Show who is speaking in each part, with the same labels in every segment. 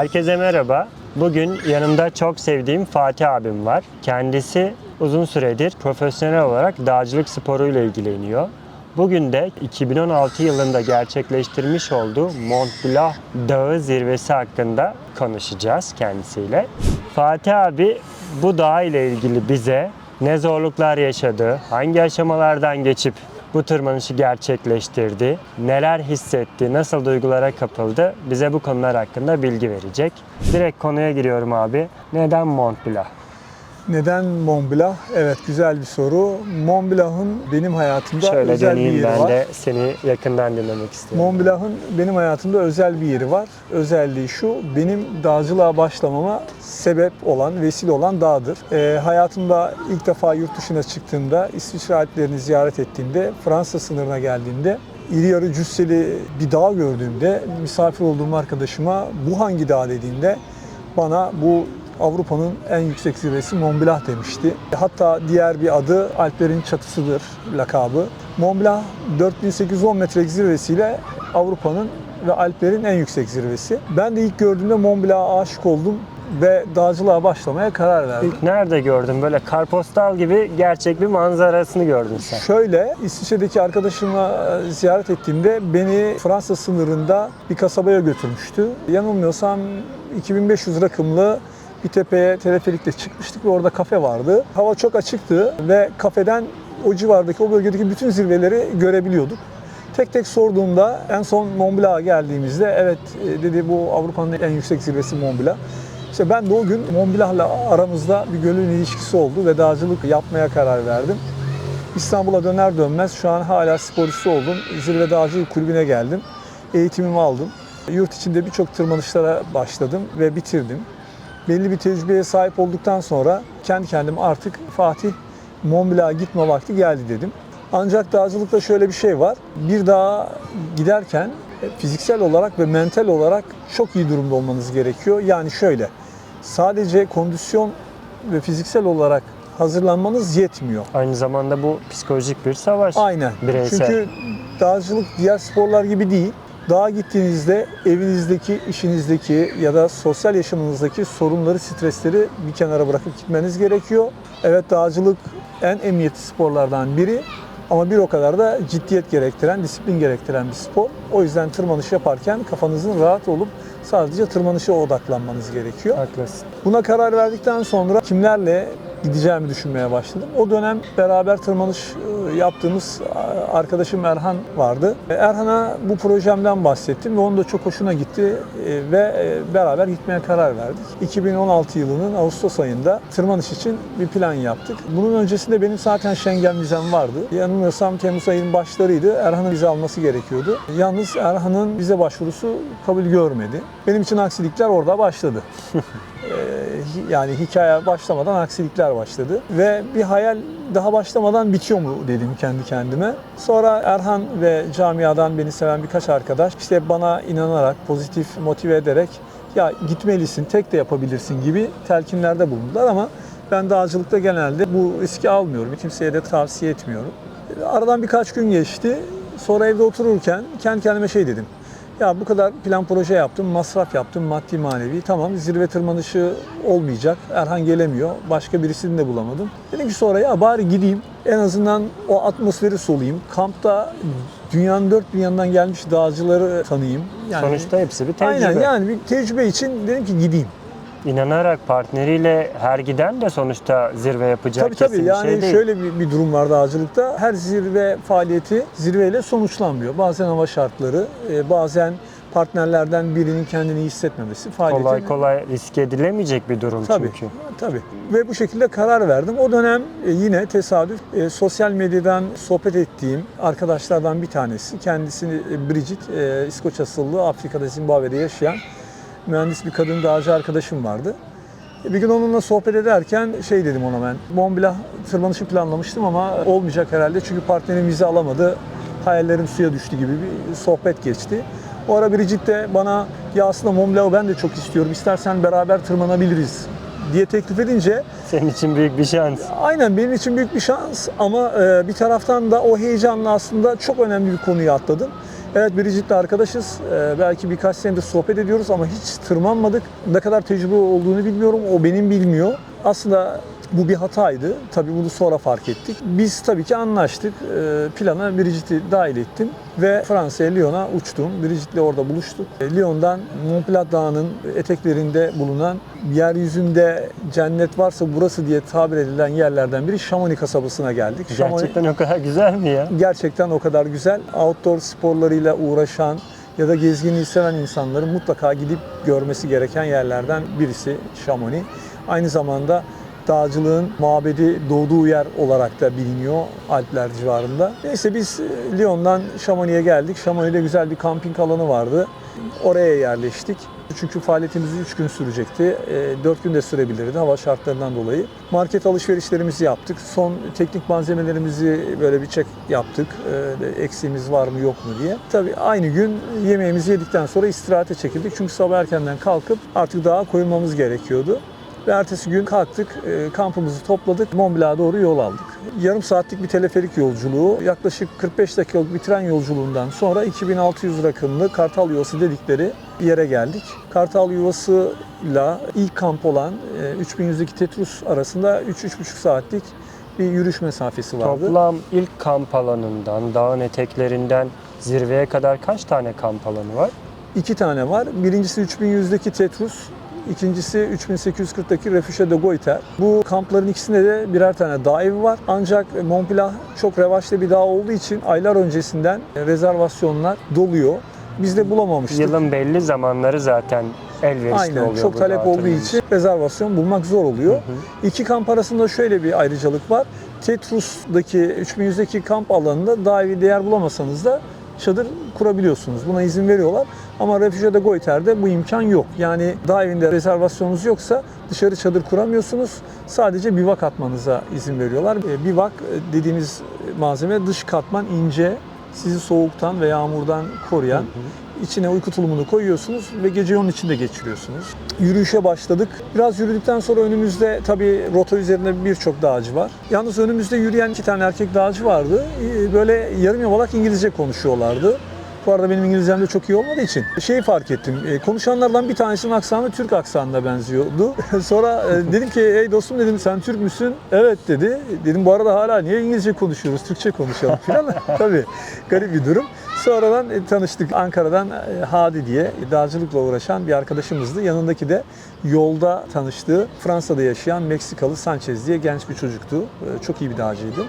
Speaker 1: Herkese merhaba. Bugün yanımda çok sevdiğim Fatih abim var. Kendisi uzun süredir profesyonel olarak dağcılık sporuyla ilgileniyor. Bugün de 2016 yılında gerçekleştirmiş olduğu Mont Blanc Dağı zirvesi hakkında konuşacağız kendisiyle. Fatih abi bu dağ ile ilgili bize ne zorluklar yaşadı, hangi aşamalardan geçip bu tırmanışı gerçekleştirdi, neler hissetti, nasıl duygulara kapıldı bize bu konular hakkında bilgi verecek. Direkt konuya giriyorum abi. Neden Mont Blanc?
Speaker 2: Neden Mont Blanc? Evet güzel bir soru. Mont Blanc'ın benim hayatımda
Speaker 1: Şöyle
Speaker 2: özel bir yeri
Speaker 1: ben
Speaker 2: var.
Speaker 1: de seni yakından dinlemek istiyorum.
Speaker 2: Mont Blanc'ın benim hayatımda özel bir yeri var. Özelliği şu, benim dağcılığa başlamama sebep olan, vesile olan dağdır. Ee, hayatımda ilk defa yurt dışına çıktığımda, İsviçre Alplerini ziyaret ettiğimde, Fransa sınırına geldiğimde iri yarı cüsseli bir dağ gördüğümde misafir olduğum arkadaşıma bu hangi dağ dediğinde bana bu Avrupa'nın en yüksek zirvesi Mont Blanc demişti. Hatta diğer bir adı Alplerin çatısıdır lakabı. Mont Blanc 4810 metrelik zirvesiyle Avrupa'nın ve Alplerin en yüksek zirvesi. Ben de ilk gördüğümde Mont Blanc'a aşık oldum ve dağcılığa başlamaya karar verdim.
Speaker 1: İlk nerede gördün? Böyle karpostal gibi gerçek bir manzarasını gördün sen.
Speaker 2: Şöyle, İsviçre'deki arkadaşımla e, ziyaret ettiğimde beni Fransa sınırında bir kasabaya götürmüştü. Yanılmıyorsam 2500 rakımlı bir tepeye teleferikle çıkmıştık ve orada kafe vardı. Hava çok açıktı ve kafeden o civardaki, o bölgedeki bütün zirveleri görebiliyorduk. Tek tek sorduğumda en son Mont Blanc'a geldiğimizde evet e, dedi bu Avrupa'nın en yüksek zirvesi Mont Blanc. İşte ben de o gün Mont Blanc'la aramızda bir gönül ilişkisi oldu ve dağcılık yapmaya karar verdim. İstanbul'a döner dönmez şu an hala sporcusu oldum. Zirve Dağcılık Kulübü'ne geldim. Eğitimimi aldım. Yurt içinde birçok tırmanışlara başladım ve bitirdim. Belli bir tecrübeye sahip olduktan sonra kendi kendime artık Fatih Mont Blanc'a gitme vakti geldi dedim. Ancak dağcılıkta şöyle bir şey var. Bir dağa giderken fiziksel olarak ve mental olarak çok iyi durumda olmanız gerekiyor. Yani şöyle, sadece kondisyon ve fiziksel olarak hazırlanmanız yetmiyor.
Speaker 1: Aynı zamanda bu psikolojik bir savaş.
Speaker 2: Aynen.
Speaker 1: Bireysel.
Speaker 2: Çünkü dağcılık diğer sporlar gibi değil. Dağa gittiğinizde evinizdeki, işinizdeki ya da sosyal yaşamınızdaki sorunları, stresleri bir kenara bırakıp gitmeniz gerekiyor. Evet dağcılık en emniyetli sporlardan biri ama bir o kadar da ciddiyet gerektiren, disiplin gerektiren bir spor. O yüzden tırmanış yaparken kafanızın rahat olup sadece tırmanışa odaklanmanız gerekiyor.
Speaker 1: Haklısın.
Speaker 2: Buna karar verdikten sonra kimlerle gideceğimi düşünmeye başladım. O dönem beraber tırmanış e, yaptığımız arkadaşım Erhan vardı. E, Erhan'a bu projemden bahsettim ve onun da çok hoşuna gitti e, ve beraber gitmeye karar verdik. 2016 yılının Ağustos ayında tırmanış için bir plan yaptık. Bunun öncesinde benim zaten Schengen vizem vardı. Yanılmıyorsam Temmuz ayının başlarıydı. Erhan'ın vize alması gerekiyordu. Yalnız Erhan'ın vize başvurusu kabul görmedi. Benim için aksilikler orada başladı. Yani hikaye başlamadan aksilikler başladı. Ve bir hayal daha başlamadan bitiyor mu dedim kendi kendime. Sonra Erhan ve camiadan beni seven birkaç arkadaş işte bana inanarak, pozitif motive ederek ya gitmelisin, tek de yapabilirsin gibi telkinlerde bulundular ama ben dağcılıkta genelde bu riski almıyorum. Kimseye de tavsiye etmiyorum. Aradan birkaç gün geçti. Sonra evde otururken kendi kendime şey dedim. Ya bu kadar plan proje yaptım, masraf yaptım, maddi manevi. Tamam zirve tırmanışı olmayacak. Erhan gelemiyor. Başka birisini de bulamadım. Dedim ki sonra ya bari gideyim. En azından o atmosferi solayım. Kampta dünyanın dört bir yanından gelmiş dağcıları tanıyayım. Yani,
Speaker 1: Sonuçta hepsi bir tecrübe.
Speaker 2: Aynen yani bir tecrübe için dedim ki gideyim.
Speaker 1: İnanarak partneriyle her giden de sonuçta zirve yapacak
Speaker 2: Tabii tabii
Speaker 1: kesin bir
Speaker 2: yani
Speaker 1: şey değil.
Speaker 2: şöyle bir, bir durum var dağcılıkta. Her zirve faaliyeti zirveyle sonuçlanmıyor. Bazen hava şartları, e, bazen partnerlerden birinin kendini hissetmemesi faaliyetin
Speaker 1: kolay kolay risk edilemeyecek bir durum
Speaker 2: Tabii,
Speaker 1: çünkü.
Speaker 2: tabii. Ve bu şekilde karar verdim. O dönem e, yine tesadüf e, sosyal medyadan sohbet ettiğim arkadaşlardan bir tanesi. Kendisi e, Bridget, İskoç asıllı Afrika'da Zimbabwe'de yaşayan mühendis bir kadın dağcı arkadaşım vardı. E, Bir gün onunla sohbet ederken şey dedim ona ben. Mont Blanc tırmanışı planlamıştım ama olmayacak herhalde çünkü partnerim vize alamadı. Hayallerim suya düştü gibi bir sohbet geçti. O ara Bridget de bana ya aslında Mont Blanc'ı ben de çok istiyorum. İstersen beraber tırmanabiliriz diye teklif edince
Speaker 1: Senin için büyük bir şans.
Speaker 2: aynen benim için büyük bir şans ama e, bir taraftan da o heyecanla aslında çok önemli bir konuyu atladım. Evet Bridget'le arkadaşız. Ee, belki birkaç senedir sohbet ediyoruz ama hiç tırmanmadık. Ne kadar tecrübe olduğunu bilmiyorum. O benim bilmiyor. Aslında bu bir hataydı. Tabii bunu sonra fark ettik. Biz tabii ki anlaştık. Ee, plana Bridget'i dahil ettim ve Fransa'ya Lyon'a uçtum. Bridget'le orada buluştuk. Ee, Lyon'dan Mont Blanc Dağı'nın eteklerinde bulunan yeryüzünde cennet varsa burası diye tabir edilen yerlerden biri Chamonix kasabasına geldik.
Speaker 1: Gerçekten o kadar güzel mi ya?
Speaker 2: gerçekten o kadar güzel. Outdoor sporlarıyla uğraşan ya da gezginliği seven insanların mutlaka gidip görmesi gereken yerlerden birisi Chamonix. Aynı zamanda dağcılığın mabedi doğduğu yer olarak da biliniyor Alpler civarında. Neyse biz e, Lyon'dan Chamonix'e geldik. Chamonix'te güzel bir kamping alanı vardı. Oraya yerleştik. Çünkü faaliyetimiz 3 gün sürecekti. 4 gün de sürebilirdi hava şartlarından dolayı. Market alışverişlerimizi yaptık. Son teknik malzemelerimizi böyle bir çek yaptık. E, Eksiğimiz var mı yok mu diye. Tabii aynı gün yemeğimizi yedikten sonra istirahate çekildik. Çünkü sabah erkenden kalkıp artık dağa koyulmamız gerekiyordu. Ve ertesi gün kalktık, e, kampımızı topladık, Mont Blanc'a doğru yol aldık. Yarım saatlik bir teleferik yolculuğu, yaklaşık 45 dakikalık bir tren yolculuğundan sonra 2600 rakımlı Kartal Yuvası dedikleri yere geldik. Kartal Yuvası'yla ilk kamp olan e, 3100'deki Tetrus arasında 3-3,5 saatlik bir yürüyüş mesafesi vardı.
Speaker 1: Toplam ilk kamp alanından, dağın eteklerinden zirveye kadar kaç tane kamp alanı var?
Speaker 2: İki tane var. Birincisi 3100'deki Tetrus, ikincisi 3840'daki Refuge de Goiter. Bu kampların ikisinde de birer tane dağ evi var. Ancak Mont Blanc çok revaçta bir dağ olduğu için aylar öncesinden rezervasyonlar doluyor. Biz de bulamamıştık.
Speaker 1: Yılın belli zamanları zaten elverişli
Speaker 2: Aynen.
Speaker 1: oluyor.
Speaker 2: Çok talep olduğu için rezervasyon bulmak zor oluyor. İki kamp arasında şöyle bir ayrıcalık var. Tetrus'daki 3100'deki kamp alanında daha iyi değer bulamasanız da çadır kurabiliyorsunuz. Buna izin veriyorlar. Ama Refuge de Goiter'de bu imkan yok. Yani daha evinde rezervasyonunuz yoksa dışarı çadır kuramıyorsunuz. Sadece bivak atmanıza izin veriyorlar. E, Bivak e, dediğimiz malzeme dış katman ince, sizi soğuktan ve yağmurdan koruyan İçine uyku tulumunu koyuyorsunuz ve geceyi onun içinde geçiriyorsunuz. Yürüyüşe başladık. Biraz yürüdükten sonra önümüzde tabii rota üzerinde birçok dağcı var. Yalnız önümüzde yürüyen iki tane erkek dağcı vardı. Ee, Böyle yarım yamalak İngilizce konuşuyorlardı. Bu arada benim İngilizcem de çok iyi olmadığı için şeyi fark ettim. E, konuşanlardan bir tanesinin aksanı Türk aksanına benziyordu. Sonra e, dedim ki ey dostum dedim sen Türk müsün? Evet dedi. Dedim bu arada hala niye İngilizce konuşuyoruz? Türkçe konuşalım falan. Tabii garip bir durum. Sonradan e, tanıştık. Ankara'dan Hadi diye dağcılıkla uğraşan bir arkadaşımızdı. Yanındaki de yolda tanıştığı Fransa'da yaşayan Meksikalı Sanchez diye genç bir çocuktu. Çok iyi bir dağcıydı.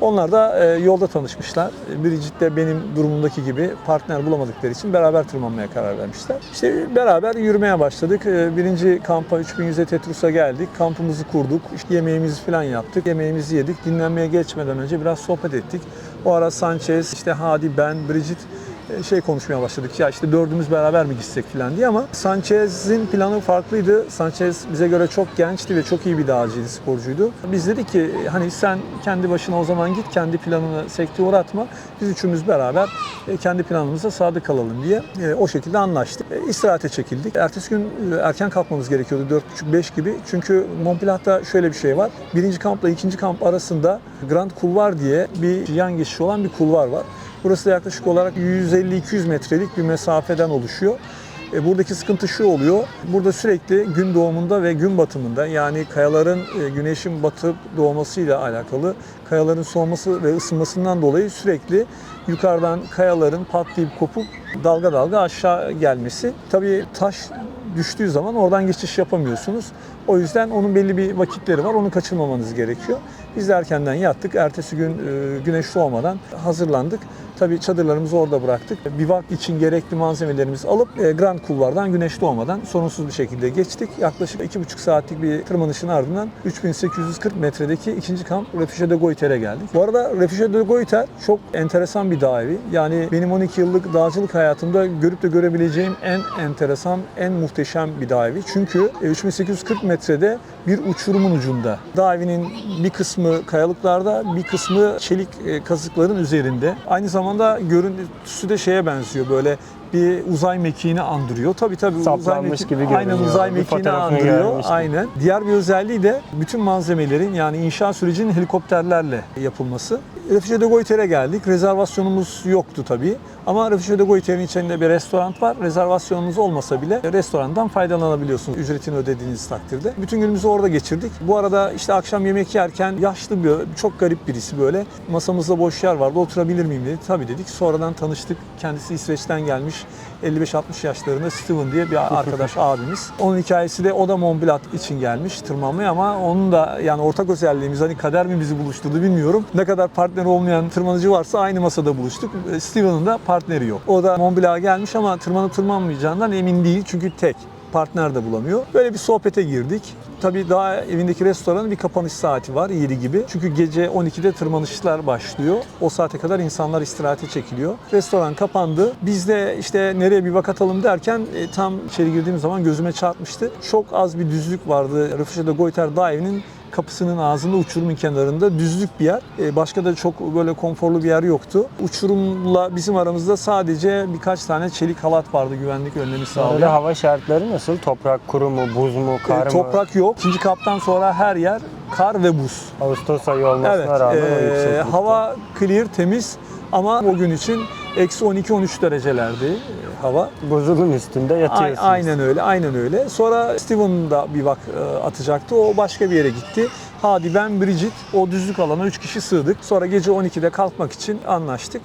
Speaker 2: Onlar da e, yolda tanışmışlar. E, Bridget de benim durumumdaki gibi partner bulamadıkları için beraber tırmanmaya karar vermişler. İşte beraber yürümeye başladık. E, birinci kampa 3100'e Tetrus'a geldik. Kampımızı kurduk. İşte yemeğimizi falan yaptık. Yemeğimizi yedik. Dinlenmeye geçmeden önce biraz sohbet ettik. O ara Sanchez, işte Hadi, ben, Bridget şey konuşmaya başladık. Ya işte dördümüz beraber mi gitsek falan diye ama Sanchez'in planı farklıydı. Sanchez bize göre çok gençti ve çok iyi bir dağcıydı, sporcuydu. Biz dedik ki hani sen kendi başına o zaman git, kendi planını sekteye uğratma. Biz üçümüz beraber e, kendi planımıza sadık kalalım diye e, o şekilde anlaştık. E, İstirahate çekildik. Ertesi gün e, erken kalkmamız gerekiyordu 4.30-5 gibi. Çünkü Mont şöyle bir şey var. Birinci kampla ikinci kamp arasında Grand Kulvar diye bir yan geçişi olan bir kulvar var. Burası da yaklaşık olarak 150-200 metrelik bir mesafeden oluşuyor. E, Buradaki sıkıntı şu oluyor. Burada sürekli gün doğumunda ve gün batımında yani kayaların e, güneşin batıp doğmasıyla alakalı kayaların soğuması ve ısınmasından dolayı sürekli yukarıdan kayaların patlayıp kopup dalga dalga aşağı gelmesi. Tabii taş düştüğü zaman oradan geçiş yapamıyorsunuz. O yüzden onun belli bir vakitleri var. Onu kaçırmamanız gerekiyor. Biz de erkenden yattık. Ertesi gün e, güneş doğmadan hazırlandık. Tabii çadırlarımızı orada bıraktık. Bivak için gerekli malzemelerimizi alıp e, Grand Kulvar'dan güneş doğmadan sorunsuz bir şekilde geçtik. Yaklaşık 2,5 saatlik bir tırmanışın ardından 3840 metredeki ikinci kamp Refuge de Goiter'e geldik. Bu arada Refuge de Goiter çok enteresan bir dağ evi. Yani benim 12 yıllık dağcılık hayatımda görüp de görebileceğim en enteresan, en muhteşem bir dağ evi. Çünkü e, 3840 metrede bir uçurumun ucunda. Dağ evinin bir kısmı kayalıklarda, bir kısmı çelik e, kazıkların üzerinde. Aynı zamanda görüntüsü de şeye benziyor böyle bir uzay mekiğini andırıyor. Tabii tabii uzay mekiği-
Speaker 1: gibi
Speaker 2: Aynen uzay mekiğini andırıyor.
Speaker 1: görmüştüm.
Speaker 2: Aynen. Diğer bir özelliği de bütün malzemelerin yani inşa sürecinin helikopterlerle yapılması. Refugio de Goiter'e geldik. Rezervasyonumuz yoktu tabii. Ama Refugio de Goiter'in içinde bir restoran var. Rezervasyonunuz olmasa bile restorandan faydalanabiliyorsunuz ücretini ödediğiniz takdirde. Bütün günümüzü orada geçirdik. Bu arada işte akşam yemek yerken yaşlı bir, çok garip birisi böyle. Masamızda boş yer vardı. Oturabilir miyim dedi. Tabii dedik. Sonradan tanıştık. Kendisi İsveç'ten gelmiş. 55-60 yaşlarında Steven diye bir arkadaş abimiz. Onun hikayesi de o da Mont Blanc için gelmiş tırmanmaya ama onun da yani ortak özelliğimiz hani kader mi bizi buluşturdu bilmiyorum. Ne kadar partner olmayan tırmanıcı varsa aynı masada buluştuk. E, Steven'ın da partneri yok. O da Mont Blanc'a gelmiş ama tırmanıp tırmanmayacağından emin değil çünkü tek partner de bulamıyor. Böyle bir sohbete girdik. Tabii daha evindeki restoranın bir kapanış saati var 7 gibi. Çünkü gece 12'de tırmanışlar başlıyor. O saate kadar insanlar istirahate çekiliyor. Restoran kapandı. Biz de işte nereye bir bak atalım derken e, tam içeri girdiğim zaman gözüme çarpmıştı. Çok az bir düzlük vardı. Refugio de Goiter Dağ evinin kapısının ağzında uçurumun kenarında düzlük bir yer. E, Başka da çok böyle konforlu bir yer yoktu. Uçurumla bizim aramızda sadece birkaç tane çelik halat vardı güvenlik önlemi
Speaker 1: Öyle
Speaker 2: sağlayan.
Speaker 1: hava şartları nasıl? Toprak kuru mu, buz mu, kar
Speaker 2: E,
Speaker 1: mı?
Speaker 2: Toprak yok. İkinci kaptan sonra her yer kar ve buz.
Speaker 1: Ağustos ayı olmasına
Speaker 2: Evet.
Speaker 1: rağmen o
Speaker 2: e,
Speaker 1: yükseklikte.
Speaker 2: hava clear, temiz ama o gün için eksi 12-13 derecelerdi e, hava.
Speaker 1: Buzulun üstünde
Speaker 2: A-
Speaker 1: yatıyorsunuz.
Speaker 2: aynen öyle, aynen öyle. Sonra Steven da bir bak e, atacaktı. O başka bir yere gitti. Hadi ben Bridget o düzlük alana 3 kişi sığdık. Sonra gece 12'de kalkmak için anlaştık.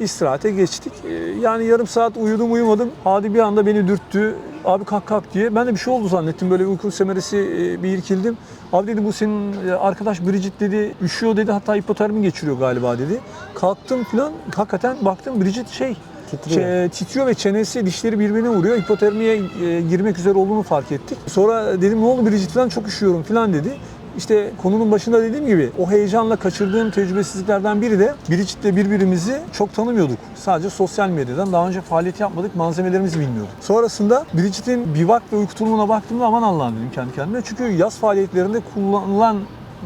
Speaker 2: İstirahate geçtik. E, Yani yarım saat uyudum uyumadım. Hadi bir anda beni dürttü. Abi kalk kalk diye. Ben de bir şey oldu zannettim. Böyle uyku semeresi e, bir irkildim. Abi dedi bu senin e, arkadaş Bridget dedi üşüyor dedi. Hatta hipotermi geçiriyor galiba dedi. Kalktım falan. Hakikaten baktım Bridget şey
Speaker 1: Titriyor.
Speaker 2: Titriyor ve çenesi, dişleri birbirine vuruyor. Hipotermiye e, girmek üzere olduğunu fark ettik. Sonra dedim ne oldu Bridget falan çok üşüyorum falan dedi. İşte konunun başında dediğim gibi o heyecanla kaçırdığım tecrübesizliklerden biri de Bridget'le birbirimizi çok tanımıyorduk. Sadece sosyal medyadan daha önce faaliyet yapmadık, malzemelerimizi bilmiyorduk. Sonrasında Bridget'in bivak ve uyku tulumuna baktığımda aman Allah'ım dedim kendi kendime. Çünkü yaz faaliyetlerinde kullanılan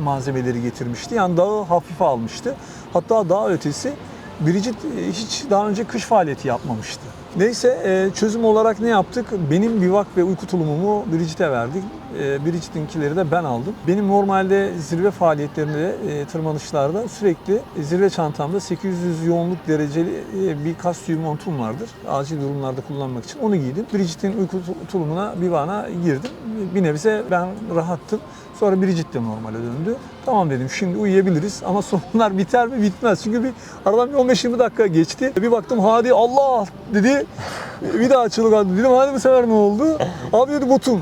Speaker 2: malzemeleri getirmişti. Yani dağı hafife almıştı. Hatta daha ötesi Bridget e, hiç daha önce kış faaliyeti yapmamıştı. Neyse e, çözüm olarak ne yaptık? Benim bivak ve uyku tulumumu Bridget'e verdik. E, Bridget'inkileri de ben aldım. Benim normalde zirve faaliyetlerinde, e, tırmanışlarda sürekli zirve çantamda 800 yoğunluk dereceli e, bir kas tüyü montum vardır. Acil durumlarda kullanmak için. Onu giydim. Bridget'in uyku tu- tulumuna, bivağına girdim. Bir nebze ben rahattım. Sonra Bridget de normale döndü. Tamam dedim şimdi uyuyabiliriz ama sorunlar biter mi bitmez. Çünkü bir aradan bir 15-20 dakika geçti. Bir baktım hadi Allah dedi. Bir daha çığlık attı. Dedim hadi bu sefer ne oldu? Abi dedi botum.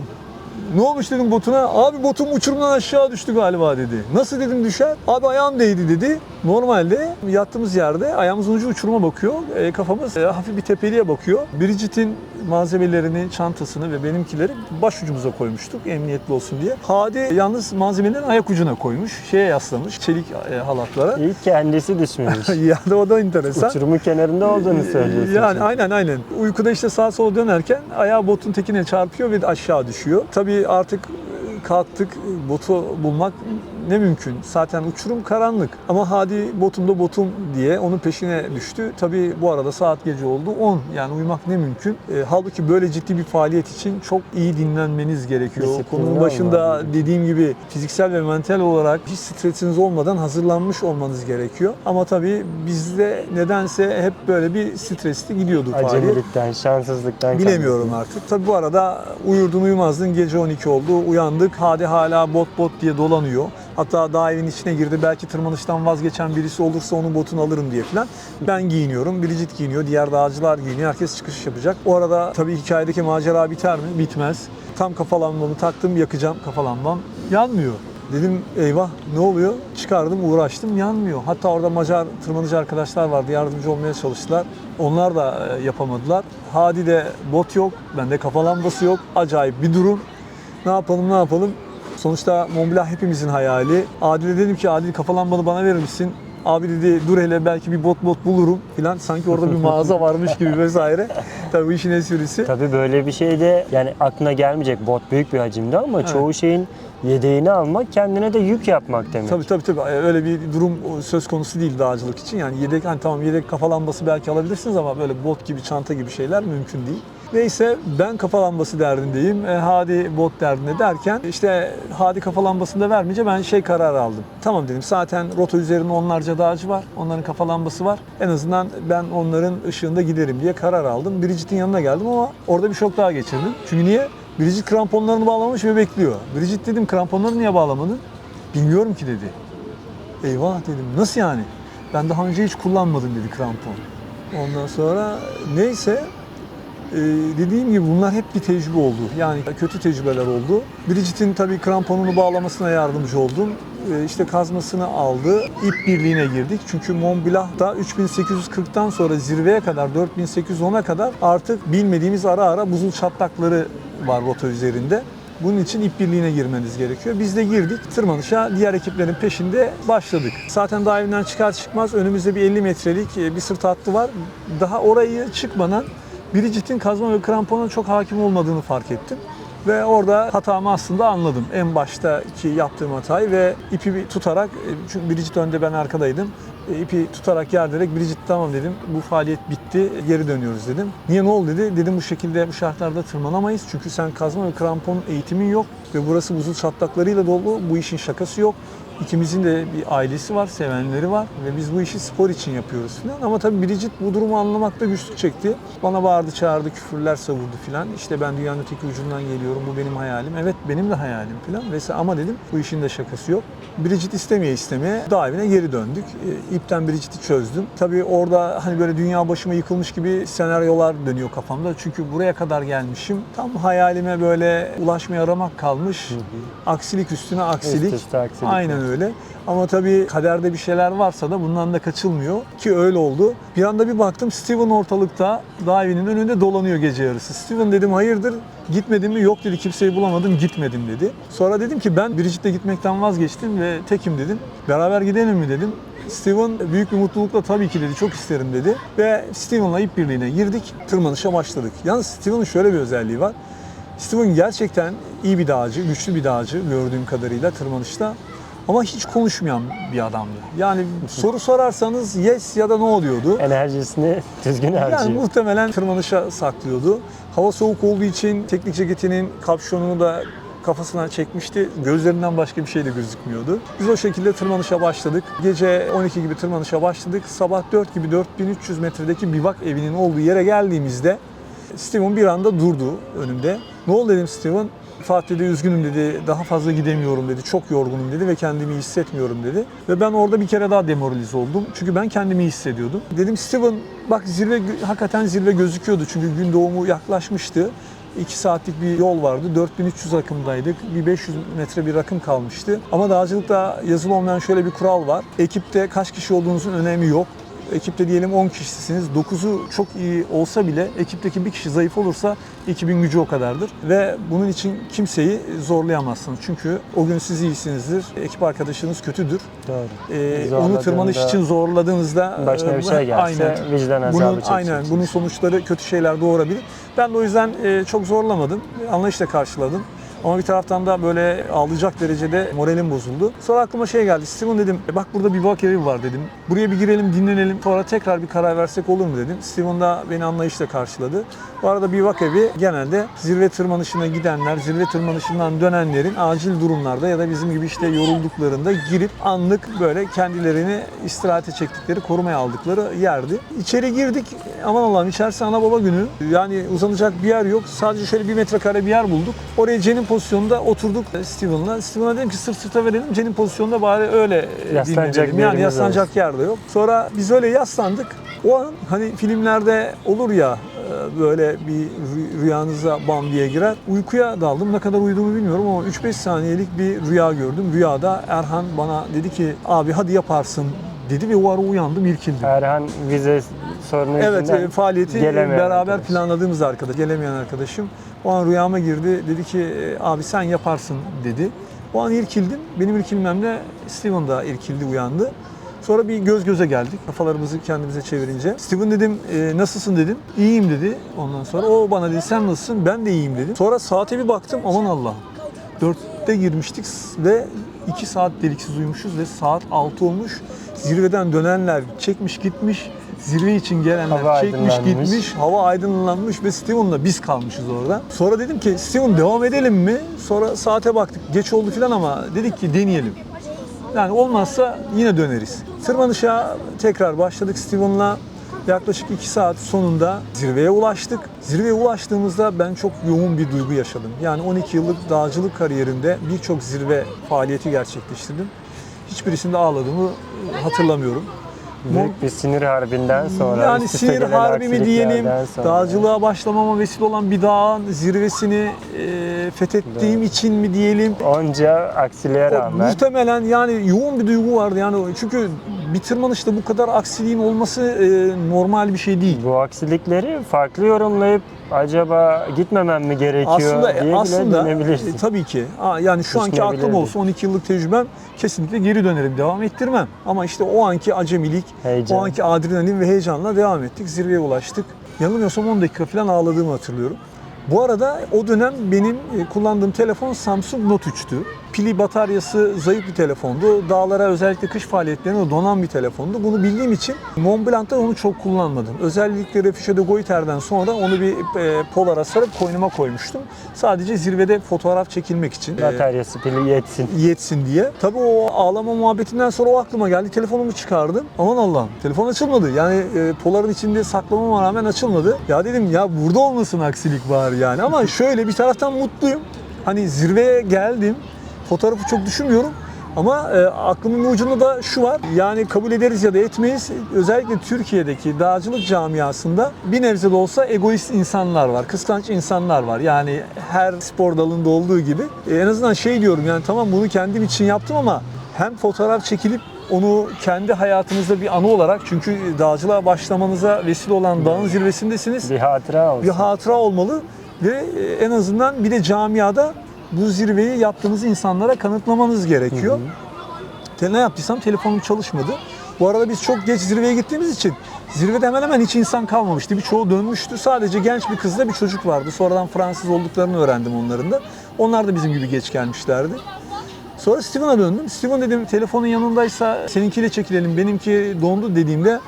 Speaker 2: Ne olmuş dedim botuna? Abi botum uçurumdan aşağı düştü galiba dedi. Nasıl dedim düşer? Abi ayağım değdi dedi. Normalde yattığımız yerde ayağımızın ucu uçuruma bakıyor. E, kafamız e, hafif bir tepeliğe bakıyor. Bridget'in malzemelerini, çantasını ve benimkileri başucumuza koymuştuk emniyetli olsun diye. Hadi yalnız malzemelerini ayak ucuna koymuş. Şeye yaslamış çelik e, halatlara.
Speaker 1: İlk kendisi düşmemiş.
Speaker 2: yani o da enteresan.
Speaker 1: Uçurumun kenarında olduğunu söylüyorsun.
Speaker 2: Yani
Speaker 1: sen.
Speaker 2: aynen aynen. Uykuda işte sağa sola dönerken ayağı botun tekine çarpıyor ve aşağı düşüyor. Tabii artık kalktık botu bulmak ne mümkün. Zaten uçurum karanlık. Ama hadi botumda botum diye onun peşine düştü. Tabii bu arada saat gece oldu 10. Yani uyumak ne mümkün. E, halbuki böyle ciddi bir faaliyet için çok iyi dinlenmeniz gerekiyor.
Speaker 1: Disiplinli
Speaker 2: Konunun başında
Speaker 1: olman.
Speaker 2: dediğim gibi fiziksel ve mental olarak hiç stresiniz olmadan hazırlanmış olmanız gerekiyor. Ama tabii bizde nedense hep böyle bir stresli gidiyordu faaliyet.
Speaker 1: Acemilikten, şanssızlıktan
Speaker 2: Bilemiyorum artık. Tabii bu arada uyurdun uyumazdın gece 12 oldu uyandık. Hadi hala bot bot diye dolanıyor. Hatta daha evin içine girdi. Belki tırmanıştan vazgeçen birisi olursa onun botunu alırım diye falan. Ben giyiniyorum. Bridget giyiniyor. Diğer dağcılar giyiniyor. Herkes çıkış yapacak. O arada tabii hikayedeki macera biter mi? Bitmez. Tam kafalanmamı taktım yakacağım kafalanmam. Yanmıyor. Dedim eyvah ne oluyor? Çıkardım uğraştım yanmıyor. Hatta orada Macar tırmanıcı arkadaşlar vardı yardımcı olmaya çalıştılar. Onlar da e, yapamadılar. Hadi de bot yok, bende kafa lambası yok. Acayip bir durum. Ne yapalım ne yapalım? Sonuçta Mont Blanc hepimizin hayali. Adil'e dedim ki Adil kafa lambanı bana verir misin? Abi dedi dur hele belki bir bot bot bulurum filan. Sanki orada bir mağaza varmış gibi vesaire. Tabii bu işin esprisi.
Speaker 1: Tabii böyle bir şey de yani aklına gelmeyecek. Bot büyük bir hacimde ama çoğu şeyin yedeğini almak kendine de yük yapmak demek.
Speaker 2: Tabii tabii tabii öyle bir durum söz konusu değil dağcılık için. Yani yedek hani tamam yedek kafa lambası belki alabilirsiniz ama böyle bot gibi çanta gibi şeyler mümkün değil. Neyse ben kafa lambası derdindeyim. E, Hadi bot derdinde derken işte Hadi kafa lambasını da vermeyince ben şey kararı aldım. Tamam dedim zaten rota üzerinde onlarca dağcı var. Onların kafa lambası var. En azından ben onların ışığında giderim diye karar aldım. Bridget'in yanına geldim ama orada bir şok daha geçirdim. Çünkü niye? Bridget kramponlarını bağlamış ve bekliyor. Bridget dedim kramponları niye bağlamadın? Bilmiyorum ki dedi. Eyvah dedim. Nasıl yani? Ben daha önce hiç kullanmadım dedi krampon. Ondan sonra neyse e, dediğim gibi bunlar hep bir tecrübe oldu. Yani kötü tecrübeler oldu. Bridget'in tabii kramponunu bağlamasına yardımcı oldum. E, işte kazmasını aldı. İp birliğine girdik. Çünkü Mont Blanc'ta 3840'tan sonra zirveye kadar 4810'a kadar artık bilmediğimiz ara ara buzul çatlakları var rota üzerinde. Bunun için ip birliğine girmeniz gerekiyor. Biz de girdik. Tırmanışa diğer ekiplerin peşinde başladık. Zaten daha evinden çıkar çıkmaz önümüzde bir 50 metrelik e, bir sırt hattı var. Daha orayı çıkmadan Bridget'in kazma ve krampona çok hakim olmadığını fark ettim. Ve orada hatamı aslında anladım. En baştaki yaptığım hatayı ve ipi bir tutarak, e, çünkü Bridget önde ben arkadaydım. E, ipi tutarak yerdirerek Bridget tamam dedim bu faaliyet bitti geri dönüyoruz dedim. Niye ne oldu dedi. Dedim bu şekilde bu şartlarda tırmanamayız. Çünkü sen kazma ve krampon eğitimin yok ve burası buzul çatlaklarıyla dolu. Bu işin şakası yok. İkimizin de bir ailesi var, sevenleri var ve biz bu işi spor için yapıyoruz falan. Ama tabii Bridget bu durumu anlamakta güçlük çekti. Bana bağırdı, çağırdı, küfürler savurdu falan. İşte ben dünyanın öteki ucundan geliyorum, bu benim hayalim. Evet benim de hayalim falan. Ve ama dedim bu işin de şakası yok. Bridget istemeye istemeye dağ evine geri döndük. E, İpten Bridget'i çözdüm. Tabii orada hani böyle dünya başıma yıkılmış gibi senaryolar dönüyor kafamda. Çünkü buraya kadar gelmişim. Tam hayalime böyle ulaşmaya aramak kalmış. Aksilik üstüne aksilik.
Speaker 1: Üst üste aksilik.
Speaker 2: Aynen öyle. Ama tabii kaderde bir şeyler varsa da bundan da kaçılmıyor ki öyle oldu. Bir anda bir baktım Steven ortalıkta dağ evinin önünde dolanıyor gece yarısı. Steven dedim hayırdır gitmedin mi? Yok dedi kimseyi bulamadım gitmedim dedi. Sonra dedim ki ben Bridget'le gitmekten vazgeçtim ve tekim dedim. Beraber gidelim mi dedim. Steven büyük bir mutlulukla tabii ki dedi çok isterim dedi. Ve Steven'la ip birliğine girdik tırmanışa başladık. Yalnız Steven'ın şöyle bir özelliği var. Steven gerçekten iyi bir dağcı, güçlü bir dağcı gördüğüm kadarıyla tırmanışta. Ama hiç konuşmayan bir adamdı. Yani soru sorarsanız yes ya da no diyordu.
Speaker 1: Enerjisini düzgün
Speaker 2: Yani
Speaker 1: harcıyor.
Speaker 2: muhtemelen tırmanışa saklıyordu. Hava soğuk olduğu için teknik ceketinin kapşonunu da kafasına çekmişti. Gözlerinden başka bir şey de gözükmüyordu. Biz o şekilde tırmanışa başladık. Gece 12 gibi tırmanışa başladık. Sabah 4 gibi 4300 metredeki bivak evinin olduğu yere geldiğimizde Steven bir anda durdu önümde. Ne oldu dedim Steven? Fatih dedi üzgünüm dedi, daha fazla gidemiyorum dedi, çok yorgunum dedi ve kendimi hissetmiyorum dedi. Ve ben orada bir kere daha demoralize oldum. Çünkü ben kendimi hissediyordum. Dedim Steven bak zirve hakikaten zirve gözüküyordu çünkü gün doğumu yaklaşmıştı. 2 saatlik bir yol vardı. 4300 rakımdaydık. Bir 500 metre bir rakım kalmıştı. Ama dağcılıkta yazılı olmayan şöyle bir kural var. Ekipte kaç kişi olduğunuzun önemi yok. Ekipte diyelim 10 kişisiniz. 9'u çok iyi olsa bile ekipteki bir kişi zayıf olursa ekibin gücü o kadardır. Ve bunun için kimseyi zorlayamazsınız. Çünkü o gün siz iyisinizdir. Ekip arkadaşınız kötüdür.
Speaker 1: Doğru.
Speaker 2: Ee, onu tırmanış için zorladığınızda
Speaker 1: Başına bir şey gelse
Speaker 2: aynen.
Speaker 1: vicdan azabı
Speaker 2: bunun, aynen bunun sonuçları kötü şeyler doğurabilir. Ben de o yüzden e, çok zorlamadım. Anlayışla karşıladım. Ama bir taraftan da böyle ağlayacak derecede moralim bozuldu. Sonra aklıma şey geldi. Steven dedim, "E bak burada bir bak evi var dedim. Buraya bir girelim, dinlenelim. Sonra tekrar bir karar versek olur mu dedim. Steven da beni anlayışla karşıladı. Bu arada bir bak evi genelde zirve tırmanışına gidenler, zirve tırmanışından dönenlerin acil durumlarda ya da bizim gibi işte yorulduklarında girip anlık böyle kendilerini istirahate çektikleri, korumaya aldıkları yerdi. İçeri girdik. Aman Allah'ım içerisi ana baba günü. Yani uzanacak bir yer yok. Sadece şöyle bir metrekare bir yer bulduk. Oraya Cen'in pozisyonunda oturduk Steven'la. Steven'a dedim ki sırt sırta verelim. Cen'in pozisyonunda bari öyle
Speaker 1: Yaslanacak
Speaker 2: dinlenelim.
Speaker 1: bir
Speaker 2: Yani
Speaker 1: yerimiz
Speaker 2: yaslanacak yer de yok. Sonra biz öyle yaslandık. O an hani filmlerde olur ya e, böyle bir rü- rüyanıza bam diye girer. Uykuya daldım. Ne kadar uyuduğumu bilmiyorum ama 3-5 saniyelik bir rüya gördüm. Rüyada Erhan bana dedi ki abi hadi yaparsın dedi ve o ara uyandım irkildim.
Speaker 1: Erhan vize sorunu
Speaker 2: Evet,
Speaker 1: yüzünden
Speaker 2: e, faaliyeti
Speaker 1: gelemeyen
Speaker 2: beraber
Speaker 1: arkadaş.
Speaker 2: planladığımız arkadaş, gelemeyen arkadaşım. O an rüyama girdi. Dedi ki e, abi sen yaparsın dedi. O an irkildim. Benim irkilmemle Steven da irkildi, uyandı. Sonra bir göz göze geldik. Kafalarımızı kendimize çevirince. Steven dedim e, nasılsın dedim. İyiyim dedi. Ondan sonra o bana dedi sen nasılsın? Ben de iyiyim dedim. Sonra saate bir baktım. Aman Allah'ım. Dörtte girmiştik ve 2 saat deliksiz uyumuşuz ve saat 6 olmuş. Zirveden dönenler çekmiş gitmiş. Zirve için gelenler
Speaker 1: Hava
Speaker 2: çekmiş gitmiş. Hava aydınlanmış ve Steven'la biz kalmışız orada. Sonra dedim ki Steven devam edelim mi? Sonra saate baktık. Geç oldu falan ama dedik ki deneyelim. Yani olmazsa yine döneriz. Tırmanışa tekrar başladık Steven'la. Yaklaşık 2 saat sonunda zirveye ulaştık. Zirveye ulaştığımızda ben çok yoğun bir duygu yaşadım. Yani 12 yıllık dağcılık kariyerimde birçok zirve faaliyeti gerçekleştirdim. Hiçbirisinde ağladığımı e, hatırlamıyorum.
Speaker 1: Büyük bir sinir harbinden sonra.
Speaker 2: Yani sinir harbi mi diyelim,
Speaker 1: sonra.
Speaker 2: dağcılığa başlamama vesile olan bir dağın zirvesini e, fethettiğim için mi diyelim,
Speaker 1: Onca aksiliğe rağmen.
Speaker 2: muhtemelen yani yoğun bir duygu vardı yani çünkü bir tırmanışta bu kadar aksiliğin olması e, normal bir şey değil.
Speaker 1: Bu aksilikleri farklı yorumlayıp acaba gitmemem mi gerekiyor
Speaker 2: Aslında
Speaker 1: diye bile
Speaker 2: aslında
Speaker 1: dönebilirsin.
Speaker 2: e, tabii ki Aa, yani şu anki aklım olsa 12 yıllık tecrübem kesinlikle geri dönerim, devam ettirmem. Ama işte o anki acemilik,
Speaker 1: Heyecan.
Speaker 2: o anki adrenalin ve heyecanla devam ettik. Zirveye ulaştık. Yanılmıyorsam 10 dakika falan ağladığımı hatırlıyorum. Bu arada o dönem benim e, kullandığım telefon Samsung Note 3'tü. Pili bataryası zayıf bir telefondu. Dağlara özellikle kış faaliyetlerine donan bir telefondu. Bunu bildiğim için Mont Blanc'ta onu çok kullanmadım. Özellikle Refuge de Goiter'den sonra onu bir e, polara sarıp koynuma koymuştum. Sadece zirvede fotoğraf çekilmek için. e,
Speaker 1: Bataryası pili yetsin.
Speaker 2: yetsin diye. Tabii o ağlama muhabbetinden sonra o aklıma geldi. Telefonumu çıkardım. Aman Allah'ım telefon açılmadı. Yani e, poların içinde saklamama rağmen açılmadı. Ya dedim ya burada olmasın aksilik var yani. Ama şöyle bir taraftan mutluyum. Hani zirveye geldim. Fotoğrafı çok düşünmüyorum. Ama e, aklımın ucunda da şu var. Yani kabul ederiz ya da etmeyiz. Özellikle Türkiye'deki dağcılık camiasında bir nebze de olsa egoist insanlar var. Kıskanç insanlar var. Yani her spor dalında olduğu gibi. E, en azından şey diyorum yani tamam bunu kendim için yaptım ama hem fotoğraf çekilip onu kendi hayatınızda bir anı olarak çünkü dağcılığa başlamanıza vesile olan dağın zirvesindesiniz
Speaker 1: Bir hatıra olsun.
Speaker 2: bir hatıra olmalı ve e, en azından bir de camiada bu zirveyi yaptığınız insanlara kanıtlamanız gerekiyor. Te- Ne yaptıysam telefonum çalışmadı. Bu arada biz çok geç zirveye gittiğimiz için zirvede hemen hemen hiç insan kalmamıştı. Birçoğu dönmüştü. Sadece genç bir kızla bir çocuk vardı. Sonradan Fransız olduklarını öğrendim onların da. Onlar da bizim gibi geç gelmişlerdi. Sonra Steven'a döndüm. Steven dedim telefonun yanındaysa seninkiyle çekilelim, benimki dondu dediğimde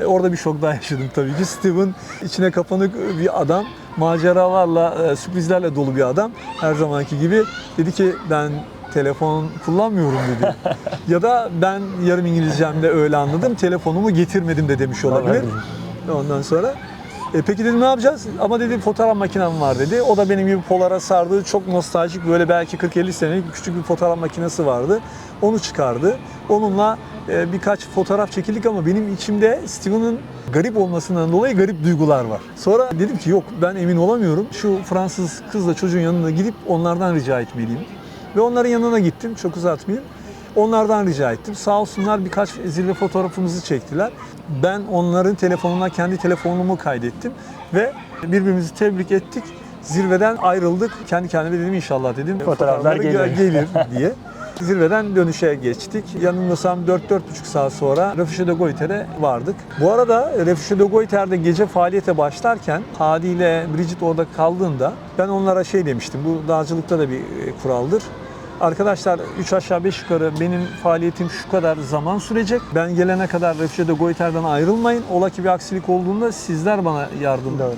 Speaker 2: e, orada bir şok daha yaşadım tabii ki. Steven içine kapanık bir adam, maceralarla, e, sürprizlerle dolu bir adam. Her zamanki gibi dedi ki ben telefon kullanmıyorum dedi. ya da ben yarım İngilizcemde öyle anladım. Telefonumu getirmedim de demiş olabilir. Ondan sonra e peki dedim ne yapacağız? Ama dedi fotoğraf makinem var dedi. O da benim gibi Polar'a sardığı çok nostaljik böyle belki 40-50 senelik küçük bir fotoğraf makinesi vardı. Onu çıkardı. Onunla birkaç fotoğraf çekildik ama benim içimde Steven'ın garip olmasından dolayı garip duygular var. Sonra dedim ki yok ben emin olamıyorum. Şu Fransız kızla çocuğun yanına gidip onlardan rica etmeliyim. Ve onların yanına gittim çok uzatmayayım. Onlardan rica ettim. Sağ olsunlar birkaç zirve fotoğrafımızı çektiler. Ben onların telefonuna kendi telefonumu kaydettim ve birbirimizi tebrik ettik. Zirveden ayrıldık. Kendi kendime dedim inşallah dedim.
Speaker 1: Fotoğraflar
Speaker 2: fotoğrafları
Speaker 1: gelir.
Speaker 2: gelir diye. Zirveden dönüşe geçtik. Yanılmıyorsam 4-4,5 saat sonra Refuge de Goiter'e vardık. Bu arada Refuge de Goiter'de gece faaliyete başlarken Hadi ile Bridget orada kaldığında ben onlara şey demiştim. Bu dağcılıkta da bir e, kuraldır. Arkadaşlar 3 aşağı 5 yukarı benim faaliyetim şu kadar zaman sürecek. Ben gelene kadar Refuge de Goiter'den ayrılmayın. Ola ki bir aksilik olduğunda sizler bana yardım
Speaker 1: Doğru.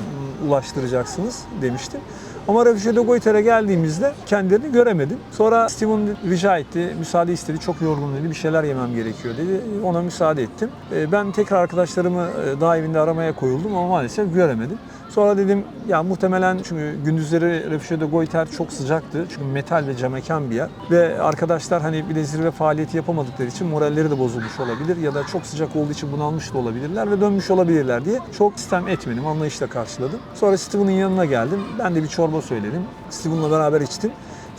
Speaker 2: ulaştıracaksınız demiştim. Ama Refuge de Goiter'e geldiğimizde kendilerini göremedim. Sonra Steven rica etti, müsaade istedi. Çok yorgun dedi, bir şeyler yemem gerekiyor dedi. Ona müsaade ettim. E, Ben tekrar arkadaşlarımı e, dağ evinde aramaya koyuldum ama maalesef göremedim. Sonra dedim ya muhtemelen çünkü gündüzleri Refuge de Goiter çok sıcaktı. Çünkü metal ve camekan bir yer. Ve arkadaşlar hani bir de zirve faaliyeti yapamadıkları için moralleri de bozulmuş olabilir. Ya da çok sıcak olduğu için bunalmış da olabilirler ve dönmüş olabilirler diye çok sistem etmedim. Anlayışla karşıladım. Sonra Steven'ın yanına geldim. Ben de bir çorba söyledim. Steven'la beraber içtim.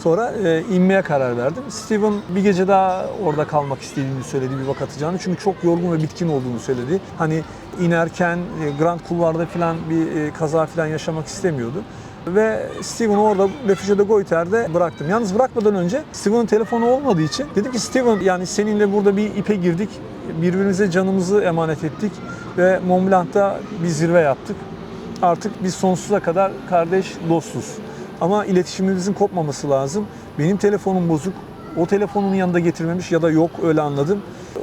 Speaker 2: Sonra e, inmeye karar verdim. Steven bir gece daha orada kalmak istediğini söyledi bir vak atacağını. Çünkü çok yorgun ve bitkin olduğunu söyledi. Hani inerken e, Grand Kulvar'da falan bir e, kaza falan yaşamak istemiyordu. Ve Steven'ı orada Refuge de Goiter'de bıraktım. Yalnız bırakmadan önce Steven'ın telefonu olmadığı için dedim ki Steven yani seninle burada bir ipe girdik. Birbirimize canımızı emanet ettik ve Mont Blanc'ta bir zirve yaptık. Artık biz sonsuza kadar kardeş dostuz. Ama iletişimimizin kopmaması lazım. Benim telefonum bozuk. O telefonun yanında getirmemiş ya da yok öyle anladım.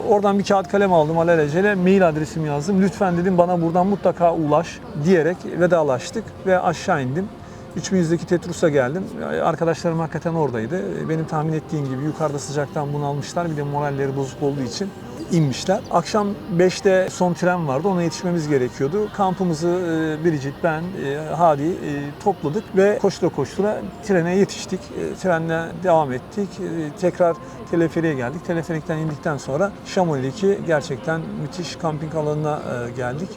Speaker 2: Oradan bir kağıt kalem aldım alelacele mail adresimi yazdım. Lütfen dedim bana buradan mutlaka ulaş diyerek vedalaştık ve aşağı indim. 3100'deki Tetrus'a geldim. Arkadaşlarım hakikaten oradaydı. Benim tahmin ettiğim gibi yukarıda sıcaktan bunalmışlar. Bir de moralleri bozuk olduğu için inmişler. Akşam 5'te son tren vardı. Ona yetişmemiz gerekiyordu. Kampımızı e, Biricik, ben, e, Hadi e, topladık ve koştura koştura trene yetiştik. Trenle devam ettik. Tekrar teleferiğe geldik. Teleferikten indikten sonra Şamoli'deki gerçekten müthiş kamping alanına geldik.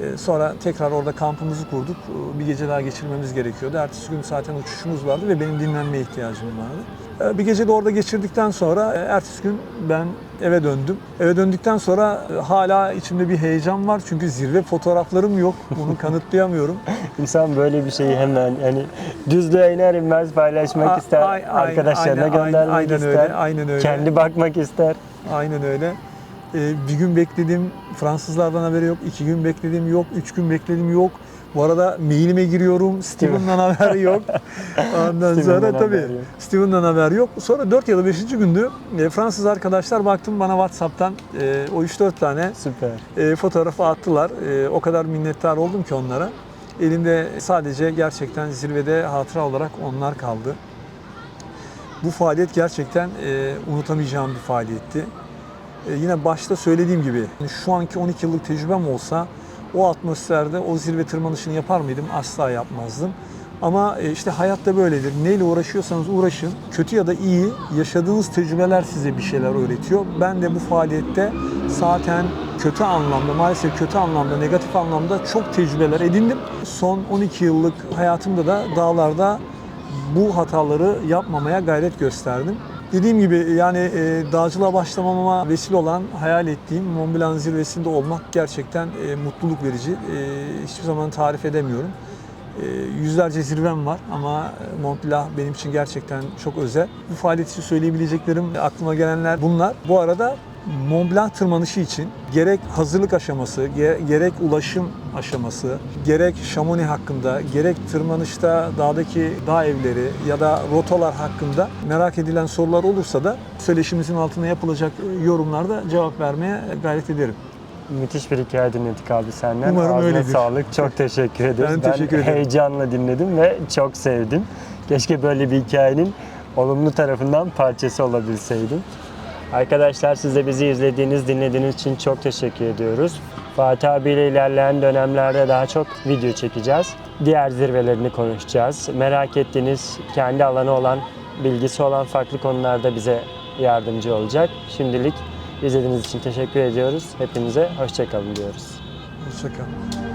Speaker 2: E, Sonra tekrar orada kampımızı kurduk. E, Bir gece daha geçirmemiz gerekiyordu. Ertesi gün zaten uçuşumuz vardı ve benim dinlenmeye ihtiyacım vardı. E, Bir gece de orada geçirdikten sonra e, ertesi gün ben eve döndüm. Eve döndükten sonra e, hala içimde bir heyecan var. Çünkü zirve fotoğraflarım yok. Bunu kanıtlayamıyorum.
Speaker 1: İnsan böyle bir şeyi hemen yani düzlüğe iner inmez paylaşmak
Speaker 2: A-
Speaker 1: ister. arkadaşlarına
Speaker 2: aynen-
Speaker 1: göndermek
Speaker 2: aynen
Speaker 1: ister.
Speaker 2: öyle, aynen öyle.
Speaker 1: Kendi bakmak ister.
Speaker 2: Aynen öyle. Ee, bir gün bekledim, Fransızlardan haberi yok. iki gün bekledim, yok. Üç gün bekledim, yok. Bu arada mailime giriyorum, Steven'dan haber yok. Ondan sonra tabii. Steven'dan haber yok. Sonra 4 ya da 5. gündü e, Fransız arkadaşlar baktım bana WhatsApp'tan e, o 3-4 tane
Speaker 1: Süper.
Speaker 2: e, fotoğrafı attılar. E, o kadar minnettar oldum ki onlara. Elimde sadece gerçekten zirvede hatıra olarak onlar kaldı. Bu faaliyet gerçekten e, unutamayacağım bir faaliyetti. E, yine başta söylediğim gibi yani şu anki 12 yıllık tecrübem olsa o atmosferde o zirve tırmanışını yapar mıydım? Asla yapmazdım. Ama e, işte hayatta böyledir. Neyle uğraşıyorsanız uğraşın. Kötü ya da iyi yaşadığınız tecrübeler size bir şeyler öğretiyor. Ben de bu faaliyette zaten kötü anlamda, maalesef kötü anlamda, negatif anlamda çok tecrübeler edindim. Son 12 yıllık hayatımda da dağlarda bu hataları yapmamaya gayret gösterdim. Dediğim gibi yani e, dağcılığa başlamama vesile olan hayal ettiğim Mont Blanc zirvesinde olmak gerçekten e, mutluluk verici. E, hiçbir zaman tarif edemiyorum. E, yüzlerce zirvem var ama e, Mont Blanc benim için gerçekten çok özel. Bu faaliyet için söyleyebileceklerim aklıma gelenler bunlar. Bu arada Mont Blanc tırmanışı için gerek hazırlık aşaması, ge- gerek ulaşım aşaması, gerek Chamonix hakkında, gerek tırmanışta dağdaki dağ evleri ya da rotalar hakkında merak edilen sorular olursa da söyleşimizin altına yapılacak yorumlarda cevap vermeye gayret ederim.
Speaker 1: Müthiş bir hikaye dinledik abi senden.
Speaker 2: Umarım
Speaker 1: Ağzına
Speaker 2: öyledir.
Speaker 1: sağlık. Çok teşekkür ederiz.
Speaker 2: Ben teşekkür ederim.
Speaker 1: heyecanla dinledim ve çok sevdim. Keşke böyle bir hikayenin olumlu tarafından parçası olabilseydim. Arkadaşlar siz de bizi izlediğiniz, dinlediğiniz için çok teşekkür ediyoruz. Fatih abiyle ilerleyen dönemlerde daha çok video çekeceğiz. Diğer zirvelerini konuşacağız. Merak ettiğiniz, kendi alanı olan, bilgisi olan farklı konularda bize yardımcı olacak. Şimdilik izlediğiniz için teşekkür ediyoruz. Hepinize hoşçakalın diyoruz.
Speaker 2: Hoşçakalın.